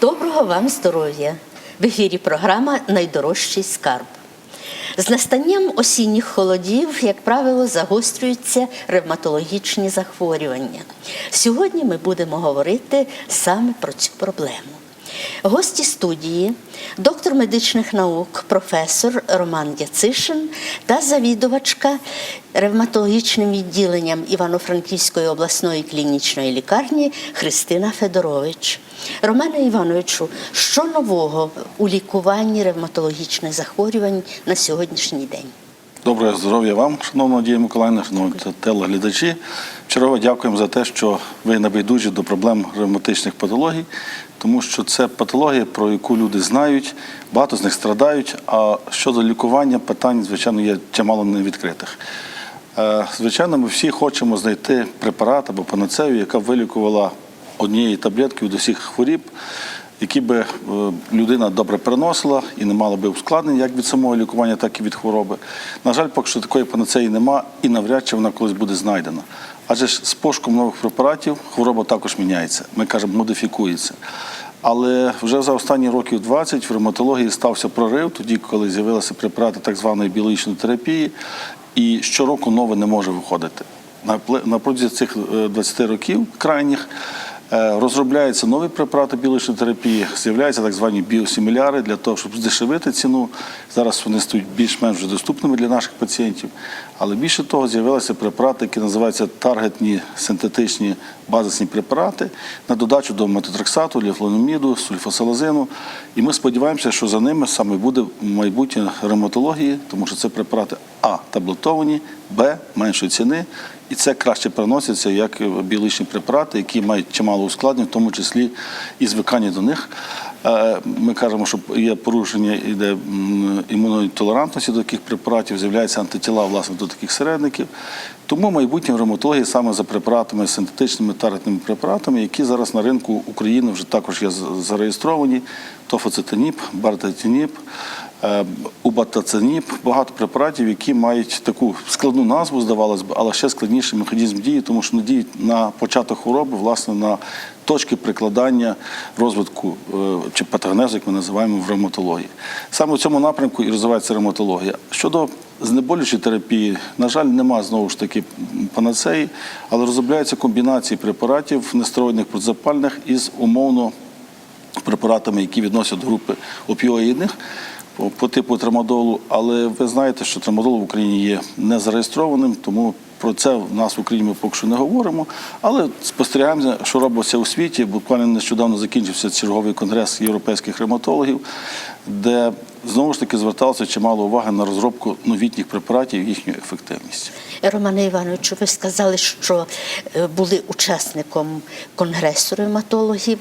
Доброго вам здоров'я! В ефірі програма Найдорожчий скарб. З настанням осінніх холодів, як правило, загострюються ревматологічні захворювання. Сьогодні ми будемо говорити саме про цю проблему. Гості студії, доктор медичних наук, професор Роман Яцишин та завідувачка ревматологічним відділенням Івано-Франківської обласної клінічної лікарні Христина Федорович. Романе Івановичу, що нового у лікуванні ревматологічних захворювань на сьогоднішній день? Доброго здоров'я вам, шановна Надія Миколаївна, шановні телеглядачі. Вчергово дякуємо за те, що ви небайдужі до проблем ревматичних патологій, тому що це патологія, про яку люди знають, багато з них страдають. А щодо лікування, питань, звичайно, є чимало невідкритих. Е, Звичайно, ми всі хочемо знайти препарат або панацею, яка вилікувала однією таблеткою до всіх хворіб, які би е, людина добре переносила і не мала би ускладнень як від самого лікування, так і від хвороби. На жаль, поки що такої панацеї нема і навряд чи вона колись буде знайдена. Адже ж з пошуком нових препаратів хвороба також міняється. Ми кажемо, модифікується. Але вже за останні років 20 в ревматології стався прорив, тоді, коли з'явилися препарати так званої біологічної терапії, і щороку нове не може виходити. На протязі цих е, 20 років крайніх е, розробляються нові препарати біологічної терапії, з'являються так звані біосиміляри для того, щоб здешевити ціну. Зараз вони стають більш-менш доступними для наших пацієнтів. Але більше того, з'явилися препарати, які називаються таргетні синтетичні базисні препарати на додачу до метотрексату, ліфлономіду, сульфасалазину. І ми сподіваємося, що за ними саме буде майбутнє ревматології, тому що це препарати А таблетовані, Б меншої ціни. І це краще переноситься як біологічні препарати, які мають чимало ускладнень, в тому числі і звикання до них. Е, Ми кажемо, що є порушення іде імунної толерантності до таких препаратів, з'являються антитіла власне до таких середників. Тому майбутнє в ревматології саме за препаратами, синтетичними таргетними препаратами, які зараз на ринку України вже також є зареєстровані: тофоцетиніб, бартатиніб, е, убатациніб, багато препаратів, які мають таку складну назву, здавалось би, але ще складніший механізм дії, тому що надіють на початок хвороби, власне, на точки прикладання розвитку е, чи патогенезу, як ми називаємо в ревматології. Саме в цьому напрямку і розвивається ревматологія. Щодо знеболюючої терапії, на жаль, нема знову ж таки панацеї, але розробляються комбінації препаратів нестероїдних протизапальних із умовно препаратами, які відносять до групи опіоїдних по, типу трамадолу. Але ви знаєте, що трамадол в Україні є не зареєстрованим, тому про це в нас в Україні ми поки що не говоримо. Але спостерігаємо, що робиться у світі. Буквально нещодавно закінчився черговий конгрес європейських ревматологів, де знову ж таки зверталося чимало уваги на розробку новітніх препаратів і їхню ефективність. Романе Івановичу, ви сказали, що е, були учасником конгресу ревматологів.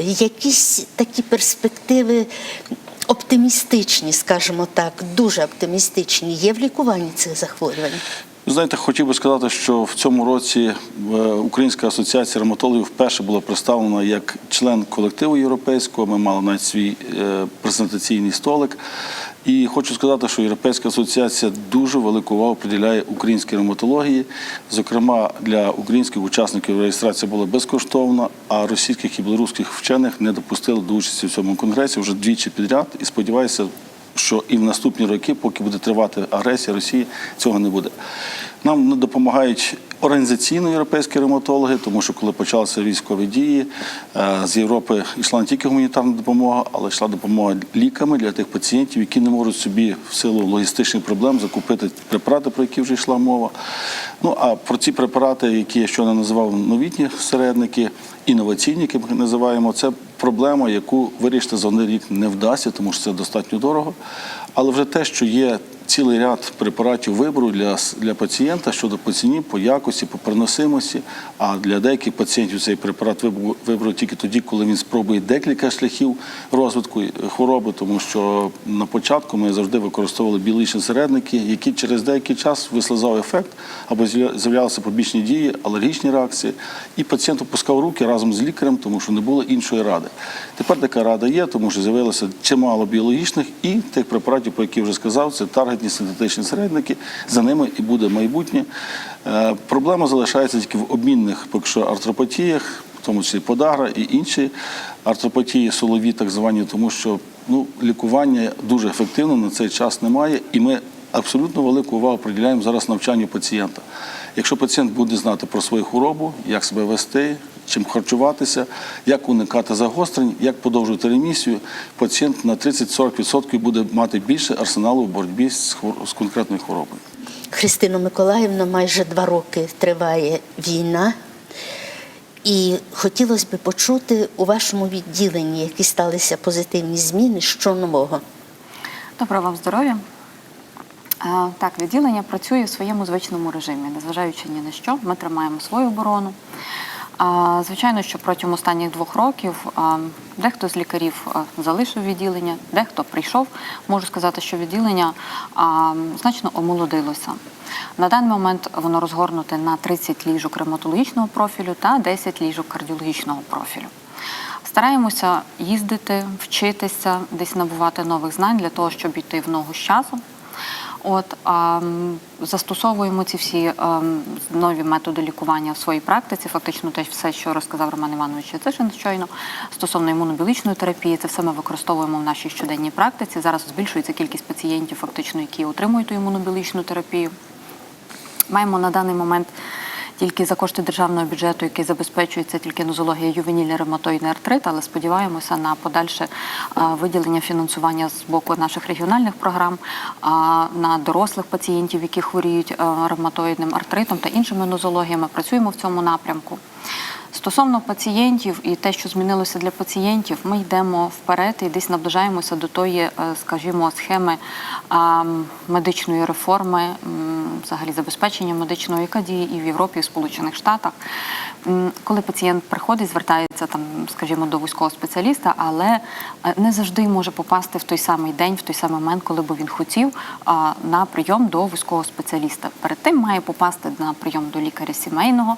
Якісь такі перспективи оптимістичні, скажімо так, дуже оптимістичні, є в лікуванні цих захворювань? Знаєте, хотів би сказати, що в цьому році е, Українська асоціація ревматологів вперше була представлена як член колективу європейського. Ми мали навіть свій е, презентаційний столик. І хочу сказати, що Європейська асоціація дуже велику увагу приділяє українській ревматології. Зокрема, для українських учасників реєстрація була безкоштовна, а російських і білоруських вчених не допустили до участі в цьому конгресі вже двічі підряд. І сподіваюся, що і в наступні роки, поки буде тривати агресія Росії, цього не буде. Нам не допомагають організаційно європейські ревматологи, тому що коли почалися військові дії, е, з Європи йшла не тільки гуманітарна допомога, але йшла допомога ліками для тих пацієнтів, які не можуть собі в силу логістичних проблем закупити препарати, про які вже йшла мова. Ну а про ці препарати, які я щойно називав новітні середники, інноваційні, які ми називаємо, це проблема, яку вирішити за один рік не вдасться, тому що це достатньо дорого. Але вже те, що є цілий ряд препаратів вибору для, для пацієнта щодо по ціні, по якості, по переносимості. А для деяких пацієнтів цей препарат вибору, тільки тоді, коли він спробує декілька шляхів розвитку е, хвороби, тому що на початку ми завжди використовували біологічні середники, які через деякий час вислизав ефект або з'являлися побічні дії, алергічні реакції, і пацієнт опускав руки разом з лікарем, тому що не було іншої ради. Тепер така рада є, тому що з'явилося чимало біологічних і тих препаратів, про які вже сказав, це таргетні синтетичні середники. За ними і буде майбутнє. Е, Проблема залишається тільки в обмінних поки що артропатіях. в тому числі подагра і інші артропатії, солові, так звані, тому що ну, лікування дуже ефективно на цей час немає, і ми абсолютно велику увагу приділяємо зараз навчанню пацієнта. Якщо пацієнт буде знати про свою хворобу, як себе вести, чим харчуватися, як уникати загострень, як подовжувати ремісію, пацієнт на 30-40% буде мати більше арсеналу в боротьбі з, хвор- з конкретною хворобою. Христино Миколаївна, майже два роки триває війна. І хотілося б почути у вашому відділенні, які сталися позитивні зміни, що нового. Доброго вам здоров'я. Е, Так, відділення працює в своєму звичному режимі, незважаючи ні на що. Ми тримаємо свою оборону. Звичайно, що протягом останніх двох років дехто з лікарів залишив відділення, дехто прийшов. Можу сказати, що відділення значно омолодилося. На даний момент воно розгорнуте на 30 ліжок ревматологічного профілю та 10 ліжок кардіологічного профілю. Стараємося їздити, вчитися, десь набувати нових знань для того, щоб йти в ногу з часом. От а, застосовуємо ці всі а, нові методи лікування в своїй практиці. Фактично, те все, що розказав Роман Іванович Яцишин щойно стосовно імунобіологічної терапії, це все ми використовуємо в нашій щоденній практиці. Зараз збільшується кількість пацієнтів, фактично, які отримують ту імунобіологічну терапію. Маємо на даний момент тільки за кошти державного бюджету, який забезпечується тільки нозологія ювенільний ревматоїдний артрит, але сподіваємося на подальше виділення фінансування з боку наших регіональних програм на дорослих пацієнтів, які хворіють ревматоїдним артритом та іншими нозологіями. Працюємо в цьому напрямку. Стосовно пацієнтів і те, що змінилося для пацієнтів, ми йдемо вперед і десь наближаємося до тої, е, скажімо, схеми медичної реформи, взагалі забезпечення медичного, яка діє і в Європі, і в Сполучених Штатах. Коли пацієнт приходить, звертається там, скажімо, до вузького спеціаліста, але е, не завжди може попасти в той самий день, в той самий момент, коли би він хотів, на прийом до вузького спеціаліста. Перед тим має попасти на прийом до лікаря сімейного,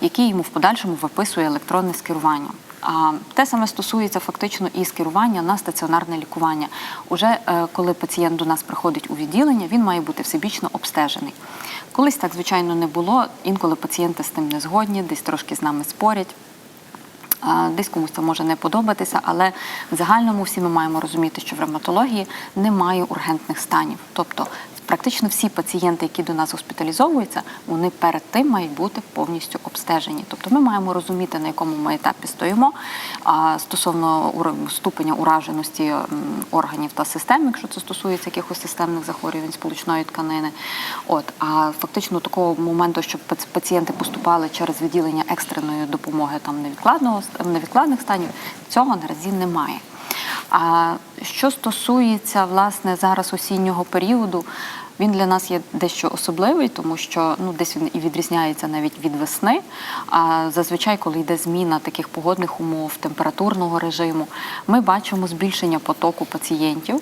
який йому в подальшому виписує електронне скерування. А те саме стосується фактично і скерування на стаціонарне лікування. Уже е, коли пацієнт до нас приходить у відділення, він має бути всебічно обстежений. Колись так, звичайно, не було. Інколи пацієнти з тим не згодні, десь трошки з нами спорять. Десь комусь це може не подобатися, але в загальному всі ми маємо розуміти, що в ревматології немає ургентних станів. Тобто практично всі пацієнти, які до нас госпіталізовуються, вони перед тим мають бути повністю обстежені. Тобто ми маємо розуміти, на якому ми етапі стоїмо стосовно ступеня ураженості органів та систем, якщо це стосується якихось системних захворювань сполучної тканини. От а фактично такого моменту, щоб пац- пацієнти поступали через відділення екстреної допомоги там невідкладного невідкладних станів, цього наразі немає. А що стосується власне зараз осіннього періоду, він для нас є дещо особливий, тому що ну десь він і відрізняється навіть від весни. А зазвичай, коли йде зміна таких погодних умов, температурного режиму, ми бачимо збільшення потоку пацієнтів.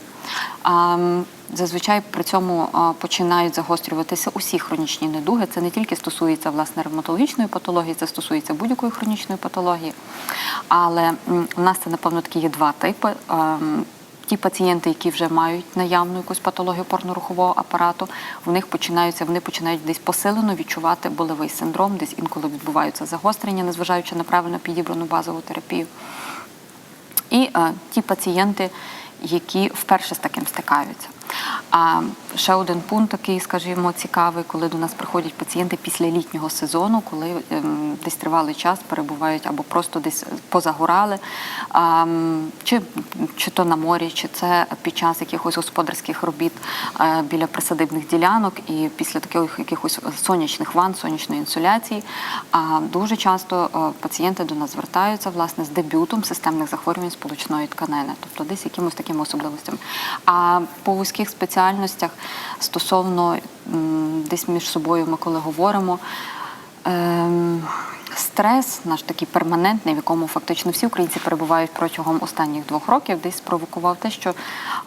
Зазвичай при цьому починають загострюватися усі хронічні недуги. Це не тільки стосується власне ревматологічної патології, це стосується будь-якої хронічної патології. Але у нас це, напевно, такі є два типи. Ті пацієнти, які вже мають наявну якусь патологію порно-рухового апарату, в них починаються, вони починають десь посилено відчувати болевий синдром, десь інколи відбуваються загострення, незважаючи на правильно підібрану базову терапію. І е, ті пацієнти, які вперше з таким стикаються. А ще один пункт такий, скажімо, цікавий, коли до нас приходять пацієнти після літнього сезону, коли ем, десь тривалий час перебувають або просто десь позагорали, чи, чи то на морі, чи це під час якихось господарських робіт е, біля присадибних ділянок і після таких якихось сонячних ванн, сонячної інсоляції. А дуже часто е, пацієнти до нас звертаються власне з дебютом системних захворювань сполучної тканини, тобто десь якимось такими особливостями. А по вузьких спеціальностях стосовно десь між собою ми коли говоримо. ем, Стрес, наш такий перманентний, в якому фактично всі українці перебувають протягом останніх двох років, десь спровокував те, що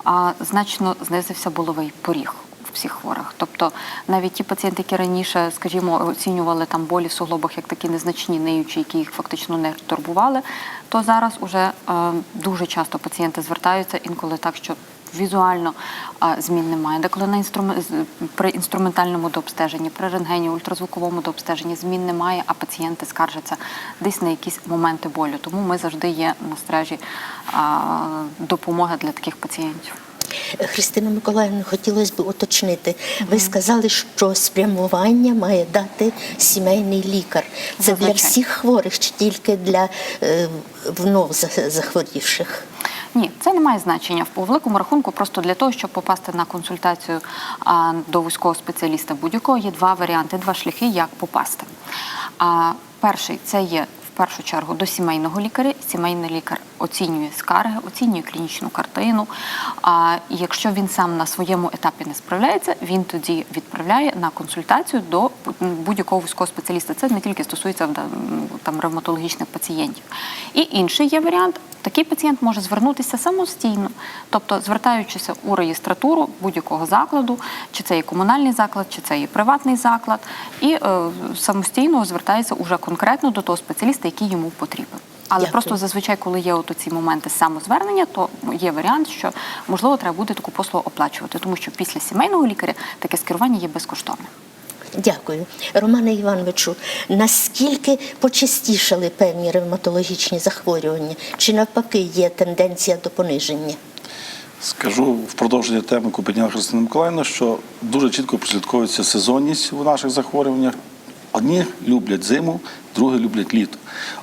а, значно знизився боловий поріг. всіх хворих. Тобто навіть ті пацієнти, які раніше, скажімо, оцінювали там болі в суглобах як такі незначні ниючі, які їх фактично не турбували, то зараз уже е, дуже часто пацієнти звертаються інколи так, що візуально а, змін немає. Деколи на інструмент з- при інструментальному дообстеженні, при рентгені, ультразвуковому дообстеженні змін немає, а пацієнти скаржаться десь на якісь моменти болю. Тому ми завжди є на стражі а, допомоги для таких пацієнтів. Христина Миколаївна, хотілося б уточнити. Ви сказали, що спрямування має дати сімейний лікар. Це для всіх хворих чи тільки для е, вновь захворівших? Ні, це не має значення по великому рахунку. Просто для того, щоб попасти на консультацію а, до вузького спеціаліста будь-якого, є два варіанти, два шляхи, як попасти. А, перший це є в першу чергу до сімейного лікаря. Сімейний лікар оцінює скарги, оцінює клінічну картину. А якщо він сам на своєму етапі не справляється, він тоді відправляє на консультацію до будь-якого вузького спеціаліста. Це не тільки стосується там ревматологічних пацієнтів. І інший є варіант. Такий пацієнт може звернутися самостійно, тобто звертаючися у реєстратуру будь-якого закладу, чи це є комунальний заклад, чи це є приватний заклад, і е, самостійно звертається уже конкретно до того спеціаліста, який йому потрібен. Але Дякую. просто зазвичай, коли є от ці моменти самозвернення, то є варіант, що можливо треба буде таку послугу оплачувати, тому що після сімейного лікаря таке скерування є безкоштовним. Дякую. Романе Івановичу, наскільки почастішали певні ревматологічні захворювання? Чи навпаки є тенденція до пониження? Скажу в продовження теми, яку Христина Миколаївна, що дуже чітко прослідковується сезонність у наших захворюваннях. Одні люблять зиму, другі люблять літо.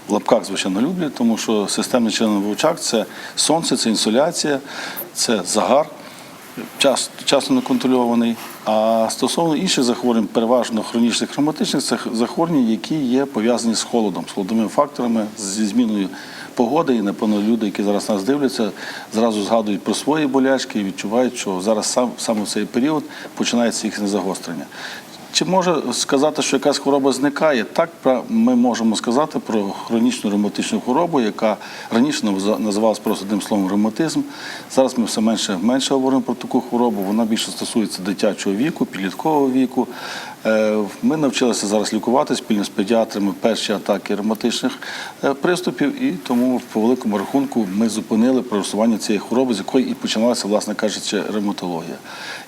В лапках, звичайно, люблять, тому що системний чинний очаг це сонце, це інсоляція, це загар, час, часто неконтрольований. А стосовно інших захворювань, переважно хронічних хроматичних, це захворювання, які є пов'язані з холодом, з холодовими факторами, зі зміною погоди. І, напевно, люди, які зараз нас дивляться, зразу згадують про свої болячки і відчувають, що зараз сам, саме в цей період починається їхнє загострення. Чи може сказати, що якась хвороба зникає? Так ми можемо сказати про хронічну ревматичну хворобу, яка раніше називалась просто одним словом ревматизм. Зараз ми все менше менше говоримо про таку хворобу. Вона більше стосується дитячого віку, підліткового віку. Е, Ми навчилися зараз лікувати спільно з педіатрами перші атаки ревматичних е, приступів, і тому по великому рахунку ми зупинили проросування цієї хвороби, з якої і починалася, власне кажучи, ревматологія.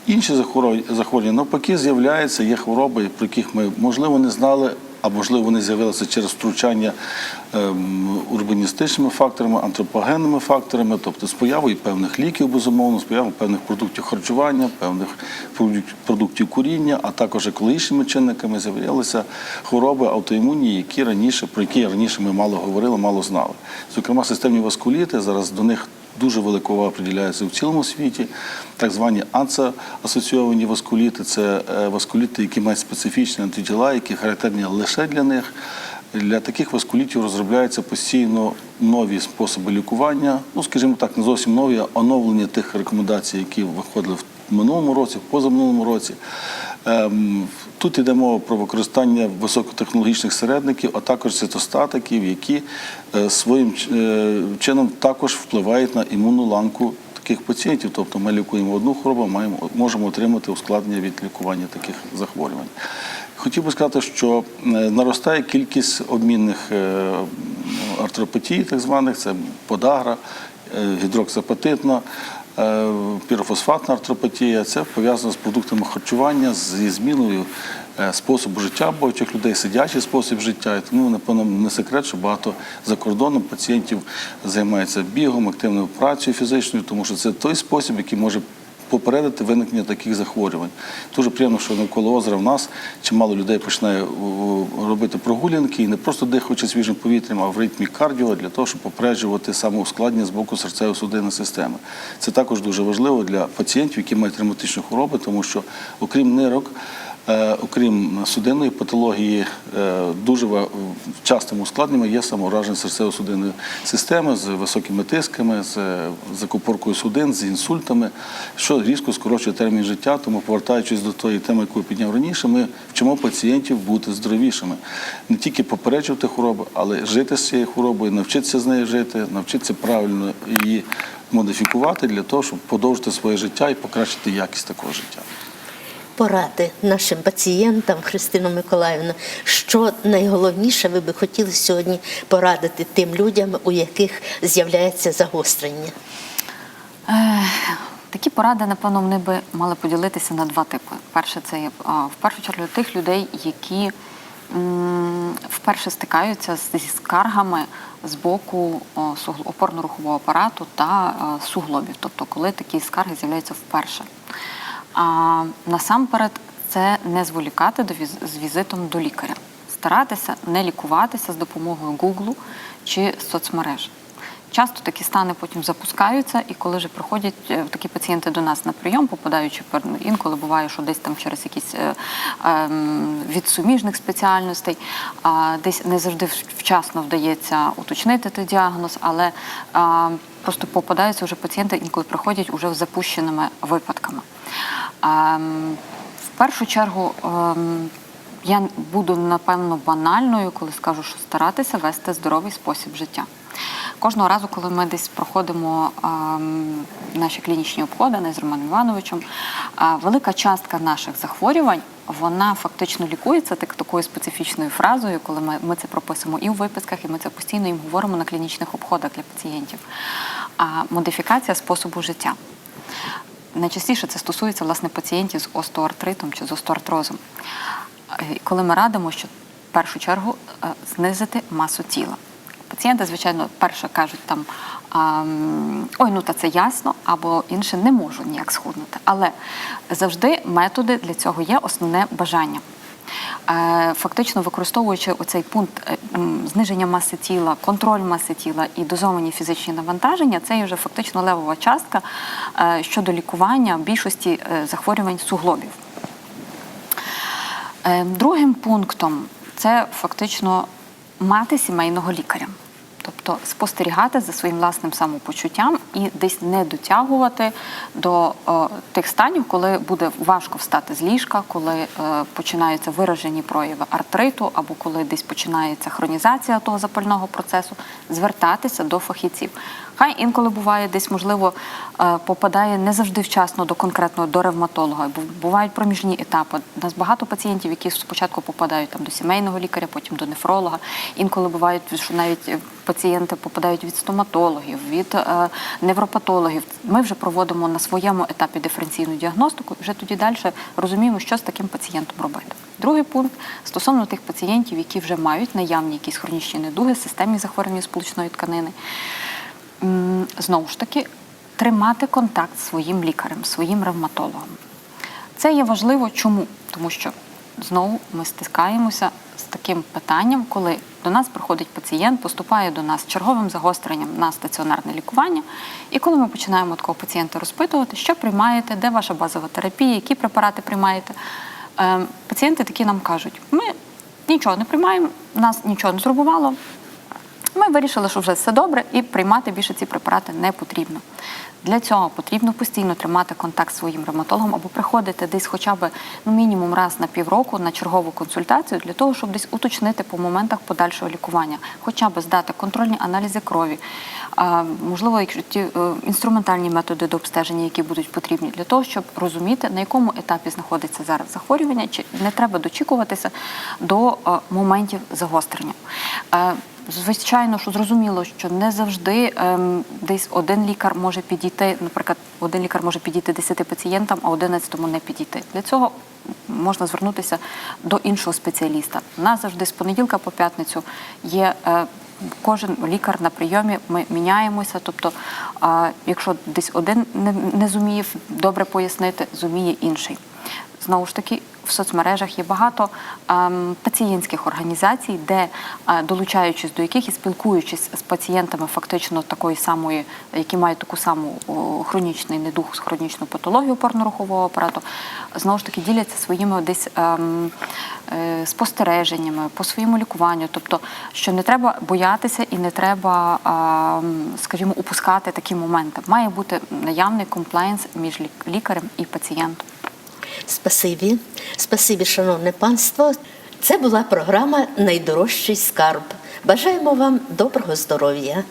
Інші захворю- захворювання навпаки з'являються, є хвороби, про яких ми можливо не знали. А можливо, вони з'явилися через втручання ем, урбаністичними факторами, антропогенними факторами, тобто з появою певних ліків, безумовно, з появою певних продуктів харчування, певних продуктів куріння, а також екологічними чинниками з'явилися хвороби аутоімунні, які раніше, про які раніше ми мало говорили, мало знали. Зокрема, системні васкуліти, зараз до них дуже велика увага приділяється в цілому світі. Так звані АНЦА-асоційовані васкуліти це е, васкуліти, які мають специфічні антитіла, які характерні лише для них. Для таких васкулітів розробляються постійно нові способи лікування. Ну, скажімо так, не зовсім нові, а оновлення тих рекомендацій, які виходили в минулому році, в позаминулому році. Ем, Тут йде мова про використання високотехнологічних середників, а також цитостатиків, які е, своїм е, чином також впливають на імунну ланку таких пацієнтів. Тобто ми лікуємо одну хворобу, маємо, можемо отримати ускладнення від лікування таких захворювань. Хотів би сказати, що е, наростає кількість обмінних артропатій, так званих, це подагра, гідроксапатитна, пірофосфатна артропатія. Це пов'язано з продуктами харчування, зі зміною е, способу життя багатьох людей, сидячий спосіб життя. І тому, напевно, не секрет, що багато за кордоном пацієнтів займаються бігом, активною працею фізичною, тому що це той спосіб, який може попередити виникнення таких захворювань. Дуже приємно, що навколо озера в нас чимало людей починає робити прогулянки і не просто дихаючи свіжим повітрям, а в ритмі кардіо для того, щоб попереджувати самоускладнення з боку серцево-судинної системи. Це також дуже важливо для пацієнтів, які мають ревматичні хвороби, тому що окрім нирок. Окрім судинної патології, е, дуже частим ускладненням є самоураження серцево-судинної системи з високими тисками, з е, закупоркою судин, з інсультами, що різко скорочує термін життя. Тому, повертаючись до тої теми, яку я підняв раніше, ми вчимо пацієнтів бути здоровішими, не тільки попереджувати хвороби, але жити з цією хворобою, навчитися з нею жити, навчитися правильно її модифікувати для того, щоб подовжити своє життя і покращити якість такого життя. Поради нашим пацієнтам, Христино Миколаївна, що найголовніше ви би хотіли сьогодні порадити тим людям, у яких з'являється загострення? Е, Такі поради, напевно, вони би мали поділитися на два типи. Перше, це є в першу чергу тих людей, які вперше стикаються зі скаргами з боку опорно-рухового апарату та е, суглобів, тобто коли такі скарги з'являються вперше. А насамперед, це не зволікати до віз- з візитом до лікаря, старатися не лікуватися з допомогою Гуглу чи соцмереж. Часто такі стани потім запускаються, і коли вже приходять е, такі пацієнти до нас на прийом, попадаючи інколи буває, що десь там через якісь е, ем, від суміжних спеціальностей, десь не завжди вчасно вдається уточнити той діагноз, але просто попадаються вже пацієнти, інколи приходять уже з запущеними випадками. Ем, в першу чергу. ем, я буду напевно банальною, коли скажу, що старатися вести здоровий спосіб життя. Кожного разу, коли ми десь проходимо ем, наші клінічні обходи не з Романом Івановичем, а велика частка наших захворювань вона фактично лікується так, такою специфічною фразою, коли ми, ми це прописуємо і в виписках, і ми це постійно їм говоримо на клінічних обходах для пацієнтів. А модифікація способу життя. Найчастіше це стосується власне пацієнтів з остеоартритом чи з остеоартрозом. Е, Коли ми радимо, що в першу чергу е, знизити масу тіла. Пацієнти, звичайно, перше кажуть там ой, ну та це ясно, або інше не можу ніяк схуднути. Але завжди методи для цього є основне бажання. Е, Фактично використовуючи оцей пункт е, зниження маси тіла, контроль маси тіла і дозовані фізичні навантаження, це є вже фактично левова частка е, щодо лікування більшості захворювань суглобів. Другим пунктом це фактично мати сімейного лікаря. Тобто спостерігати за своїм власним самопочуттям і десь не дотягувати до е, тих станів, коли буде важко встати з ліжка, коли е, починаються виражені прояви артриту, або коли десь починається хронізація того запального процесу, звертатися до фахівців. Хай інколи буває, десь можливо е, попадає не завжди вчасно до конкретного до ревматолога. Бу- Бувають проміжні етапи. У нас багато пацієнтів, які спочатку попадають там до сімейного лікаря, потім до нефролога. Інколи бувають, що навіть е, пацієнти попадають від стоматологів, від е, невропатологів. Ми вже проводимо на своєму етапі диференційну діагностику, і вже тоді далі розуміємо, що з таким пацієнтом робити. Другий пункт стосовно тих пацієнтів, які вже мають наявні якісь хронічні недуги, системні захворювання сполучної тканини. Знову ж таки тримати контакт з своїм лікарем, своїм ревматологом. Це є важливо чому? Тому що знову ми стискаємося з таким питанням, коли до нас приходить пацієнт, поступає до нас черговим загостренням на стаціонарне лікування. І коли ми починаємо такого пацієнта розпитувати, що приймаєте, де ваша базова терапія, які препарати приймаєте, е, пацієнти такі нам кажуть: ми нічого не приймаємо, нас нічого не зрубувало, ми вирішили, що вже все добре, і приймати більше ці препарати не потрібно. Для цього потрібно постійно тримати контакт з своїм ревматологом або приходити десь хоча б ну, мінімум раз на півроку на чергову консультацію для того, щоб десь уточнити по моментах подальшого лікування, хоча б здати контрольні аналізи крові, можливо, якщо ті е, інструментальні методи до обстеження, які будуть потрібні, для того, щоб розуміти, на якому етапі знаходиться зараз захворювання, чи не треба дочікуватися до е, моментів загострення. Звичайно, що зрозуміло, що не завжди ем, десь один лікар може підійти, наприклад, один лікар може підійти 10 пацієнтам, а 11 не підійти. Для цього можна звернутися до іншого спеціаліста. У нас завжди з понеділка по п'ятницю є. Е, Кожен лікар на прийомі ми міняємося. Тобто, а, якщо десь один не, не зуміє добре пояснити, зуміє інший. Знову ж таки, в соцмережах є багато ем, пацієнтських організацій, де е, долучаючись до яких і спілкуючись з пацієнтами фактично такої самої, які мають таку саму хронічний недух, хронічну патологію опорно-рухового апарату, знову ж таки діляться своїми десь ем, е, спостереженнями по своєму лікуванню. Тобто, що не треба боятися і не треба, ем, скажімо, упускати такі моменти. Має бути наявний комплаєнс між лікарем і пацієнтом. Спасибі, спасибі, шановне панство. Це була програма Найдорожчий скарб. Бажаємо вам доброго здоров'я.